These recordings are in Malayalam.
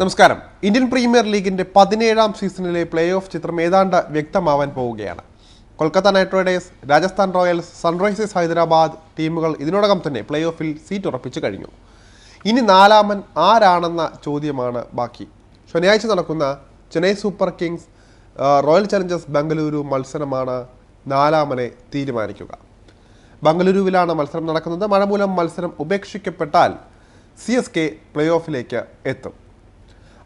നമസ്കാരം. ഇന്ത്യൻ പ്രീമിയർ ലീഗിന്റെ പതിനേഴാം സീസണിലെ പ്ലേ ഓഫ് ചിത്രം ഏതാണ്ട് വ്യക്തമാവാൻ പോവുകയാണ്. Kolkata Knight Riders Rajasthan Royals Sunrisers Hyderabad ടീമുകൾ ഇതിനോടകം തന്നെ പ്ലേ ഓഫിൽ സീറ്റ് ഉറപ്പിച്ചു കഴിഞ്ഞു. ഇനി നാലാമൻ ആരാണെന്ന ചോദ്യമാണ് ബാക്കി. ശനിയാഴ്ച നടക്കുന്ന Chennai Super Kings Royal Challengers Bengaluru മത്സരമാണ് നാലാമനെ തീരുമാനിക്കുക. ബംഗളൂരുവിലാണ് മത്സരം നടക്കുന്നത്. മഴ മൂലം മത്സരം ഉപേക്ഷിക്കപ്പെട്ടാൽ സി എസ് കെ പ്ലേ ഓഫിലേക്ക് എത്തും.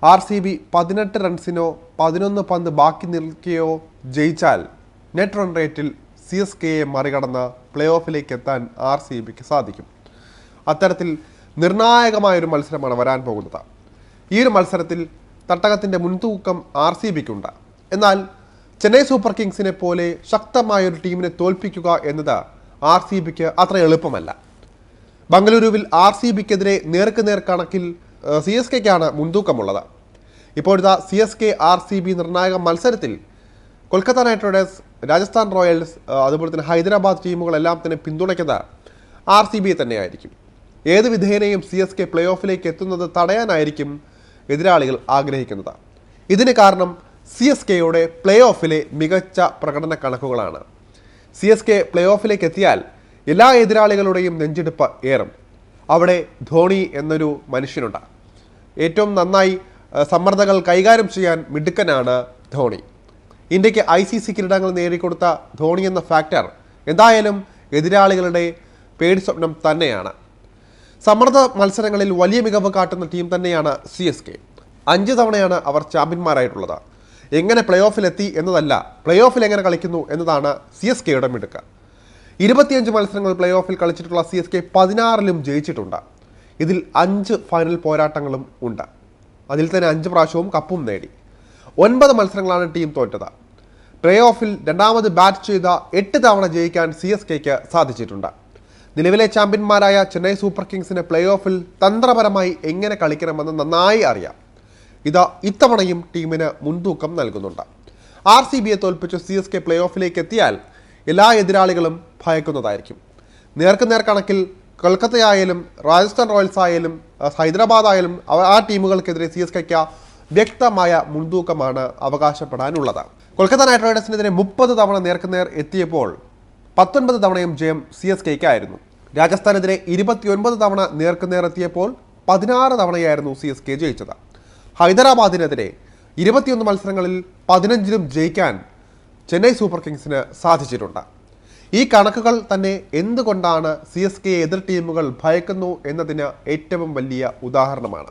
ആർ സി ബി പതിനെട്ട് റൺസിനോ പതിനൊന്ന് പന്ത് ബാക്കി നിൽക്കുകയോ ജയിച്ചാൽ നെറ്റ് റൺ റേറ്റിൽ സി എസ് കെയെ മറികടന്ന് പ്ലേ ഓഫിലേക്ക് എത്താൻ ആർ സി ബിക്ക് സാധിക്കും. അത്തരത്തിൽ നിർണായകമായൊരു മത്സരമാണ് വരാൻ പോകുന്നത്. ഈ ഒരു മത്സരത്തിൽ തട്ടകത്തിന്റെ മുൻതൂക്കം ആർ സി ബിക്കുണ്ട് എന്നാൽ ചെന്നൈ സൂപ്പർ കിങ്സിനെ പോലെ ശക്തമായൊരു ടീമിനെ തോൽപ്പിക്കുക എന്നത് ആർ സി ബിക്ക് അത്ര എളുപ്പമല്ല. ബംഗളൂരുവിൽ ആർ സി ബിക്കെതിരെ നേർക്ക് നേർ കണക്കിൽ സി എസ് കെക്കാണ് മുൻതൂക്കമുള്ളത്. ഇപ്പോഴത്തെ C S K R C B നിർണായക മത്സരത്തിൽ Kolkata Knight Riders Rajasthan Royals അതുപോലെ തന്നെ ഹൈദരാബാദ് ടീമുകളെല്ലാം തന്നെ പിന്തുണയ്ക്കുന്നത് ആർ സി ബിയെ തന്നെയായിരിക്കും. ഏത് വിധേനയും സി എസ് കെ പ്ലേ ഓഫിലേക്ക് എത്തുന്നത് തടയാനായിരിക്കും എതിരാളികൾ ആഗ്രഹിക്കുന്നത്. ഇതിന് കാരണം സി എസ് കെയുടെ പ്ലേ ഓഫിലെ മികച്ച പ്രകടന കണക്കുകളാണ്. സി എസ് കെ പ്ലേ ഓഫിലേക്ക് എത്തിയാൽ എല്ലാ എതിരാളികളുടെയും നെഞ്ചെടുപ്പ് ഏറും. അവിടെ ധോണി എന്നൊരു മനുഷ്യനുണ്ട്. ഏറ്റവും നന്നായി സമ്മർദ്ദങ്ങൾ കൈകാര്യം ചെയ്യാൻ മിടുക്കനാണ് ധോണി. ഇന്ത്യയ്ക്ക് ഐ സി സി കിരീടങ്ങൾ നേടിക്കൊടുത്ത ധോണി എന്ന ഫാക്ടർ എന്തായാലും എതിരാളികളുടെ പേടി സ്വപ്നം തന്നെയാണ്. സമ്മർദ്ദ മത്സരങ്ങളിൽ വലിയ മികവ് കാട്ടുന്ന ടീം തന്നെയാണ് സി എസ് കെ അഞ്ച് തവണയാണ് അവർ ചാമ്പ്യന്മാരായിട്ടുള്ളത്. എങ്ങനെ പ്ലേ ഓഫിലെത്തി എന്നതല്ല പ്ലേ ഓഫിൽ എങ്ങനെ കളിക്കുന്നു എന്നതാണ് സി എസ് കെയുടെ മിടുക്ക്. ഇരുപത്തിയഞ്ച് മത്സരങ്ങൾ പ്ലേ ഓഫിൽ കളിച്ചിട്ടുള്ള സി എസ് കെ പതിനാറിലും ജയിച്ചിട്ടുണ്ട്. ഇതിൽ അഞ്ച് ഫൈനൽ പോരാട്ടങ്ങളും ഉണ്ട്. അതിൽ തന്നെ അഞ്ച് പ്രാവശ്യവും കപ്പും നേടി. ഒൻപത് മത്സരങ്ങളാണ് ടീം തോറ്റത്. പ്ലേ ഓഫിൽ രണ്ടാമത് ബാറ്റ് ചെയ്ത എട്ട് തവണ ജയിക്കാൻ സി എസ് കെക്ക് സാധിച്ചിട്ടുണ്ട്. നിലവിലെ ചാമ്പ്യന്മാരായ ചെന്നൈ സൂപ്പർ കിങ്സിന് പ്ലേ ഓഫിൽ തന്ത്രപരമായി എങ്ങനെ കളിക്കണമെന്ന് നന്നായി അറിയാം. ഇത് ഇത്തവണയും ടീമിന് മുൻതൂക്കം നൽകുന്നുണ്ട്. ആർ സി ബിയെ തോൽപ്പിച്ച് സി എസ് കെ പ്ലേ ഓഫിലേക്ക് എത്തിയാൽ എല്ലാ എതിരാളികളും ഭയക്കുന്നതായിരിക്കും. നേർക്കുനേർ കണക്കിൽ കൊൽക്കത്തയായാലും രാജസ്ഥാൻ റോയൽസ് ആയാലും ഹൈദരാബാദ് ആയാലും ആ ടീമുകൾക്കെതിരെ സി എസ് കെക്ക് വ്യക്തമായ മുൻതൂക്കമാണ് അവകാശപ്പെടാനുള്ളത്. കൊൽക്കത്ത നൈറ്റ് റൈഡേഴ്സിനെതിരെ മുപ്പത് തവണ നേർക്കുനേർ എത്തിയപ്പോൾ പത്തൊൻപത് തവണയും ജയം സി എസ് കെക്കായിരുന്നു രാജസ്ഥാനെതിരെ ഇരുപത്തിയൊൻപത് തവണ നേർക്കുനേർ എത്തിയപ്പോൾ പതിനാറ് തവണയായിരുന്നു സി എസ് കെ ജയിച്ചത്. ഹൈദരാബാദിനെതിരെ ഇരുപത്തിയൊന്ന് മത്സരങ്ങളിൽ പതിനഞ്ചിലും ജയിക്കാൻ ചെന്നൈ സൂപ്പർ കിങ്സിന് സാധിച്ചിട്ടുണ്ട്. ഈ കണക്കുകൾ തന്നെ എന്തുകൊണ്ടാണ് സി എസ് കെ എതിർ ടീമുകൾ ഭയക്കുന്നു എന്നതിന് ഏറ്റവും വലിയ ഉദാഹരണമാണ്.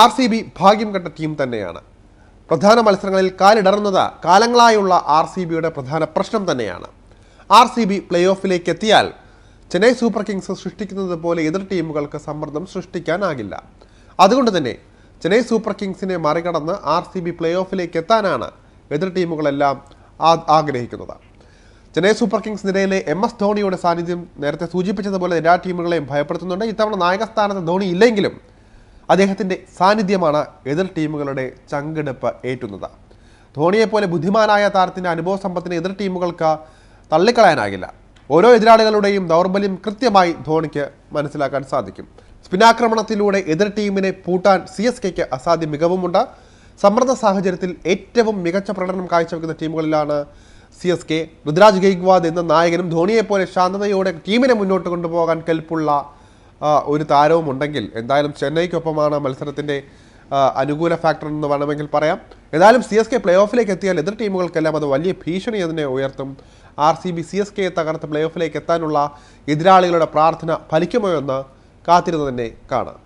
ആർ സി ബി ഭാഗ്യം കണ്ട ടീം തന്നെയാണ്. പ്രധാന മത്സരങ്ങളിൽ കാലിടറുന്നത് കാലങ്ങളായുള്ള ആർ സി ബിയുടെ പ്രധാന പ്രശ്നം തന്നെയാണ്. ആർ സി ബി പ്ലേ ഓഫിലേക്ക് എത്തിയാൽ ചെന്നൈ സൂപ്പർ കിങ്സ് സൃഷ്ടിക്കുന്നത് പോലെ എതിർ ടീമുകൾക്ക് സമ്മർദ്ദം സൃഷ്ടിക്കാനാകില്ല. അതുകൊണ്ട് തന്നെ ചെന്നൈ സൂപ്പർ കിങ്സിനെ മറികടന്ന് ആർ സി ബി പ്ലേ ഓഫിലേക്ക് എത്താനാണ് എതിർ ടീമുകളെല്ലാം ആഗ്രഹിക്കുന്നത്. ചെന്നൈ സൂപ്പർ കിങ്സ് നിരയിലെ എം എസ് ധോണിയുടെ സാന്നിധ്യം നേരത്തെ സൂചിപ്പിച്ചതുപോലെ എല്ലാ ടീമുകളെയും ഭയപ്പെടുത്തുന്നുണ്ട്. ഇത്തവണ നായകസ്ഥാനത്ത് ധോണി ഇല്ലെങ്കിലും അദ്ദേഹത്തിന്റെ സാന്നിധ്യമാണ് എതിർ ടീമുകളുടെ ചങ്കെടുപ്പ് ഏറ്റുന്നത്. ധോണിയെപ്പോലെ ബുദ്ധിമാനായ താരത്തിന്റെ അനുഭവ സമ്പത്തിന് എതിർ ടീമുകൾക്ക് തള്ളിക്കളയാനാകില്ല. ഓരോ എതിരാളികളുടെയും ദൗർബല്യം കൃത്യമായി ധോണിക്ക് മനസ്സിലാക്കാൻ സാധിക്കും. സ്പിനാക്രമണത്തിലൂടെ എതിർ ടീമിനെ പൂട്ടാൻ സി എസ് കെക്ക് അസാധ്യ മികവുമുണ്ട്. സമ്മർദ്ദ സാഹചര്യത്തിൽ ഏറ്റവും മികച്ച പ്രകടനം കാഴ്ചവെക്കുന്ന ടീമുകളിലാണ് C S K Ruturaj Gaikwad എന്ന നായകനും ധോണിയെപ്പോലെ ശാന്തതയോടെ ടീമിനെ മുന്നോട്ട് കൊണ്ടുപോകാൻ കെൽപ്പുള്ള ഒരു താരവും ഉണ്ടെങ്കിൽ എന്തായാലും ചെന്നൈക്കൊപ്പമാണ് മത്സരത്തിന്റെ അനുകൂല ഫാക്ടർ എന്ന് വേണമെങ്കിൽ പറയാം. ഏതായാലും സി എസ് കെ പ്ലേ ഓഫിലേക്ക് എത്തിയാൽ എതിർ ടീമുകൾക്കെല്ലാം അത് വലിയ ഭീഷണി അതിനെ ഉയർത്തും. R C B C S കെയെ തകർത്ത് പ്ലേ ഓഫിലേക്ക് എത്താനുള്ള എതിരാളികളുടെ പ്രാർത്ഥന ഫലിക്കുമോ എന്ന് കാത്തിരുന്ന് തന്നെ കാണാം.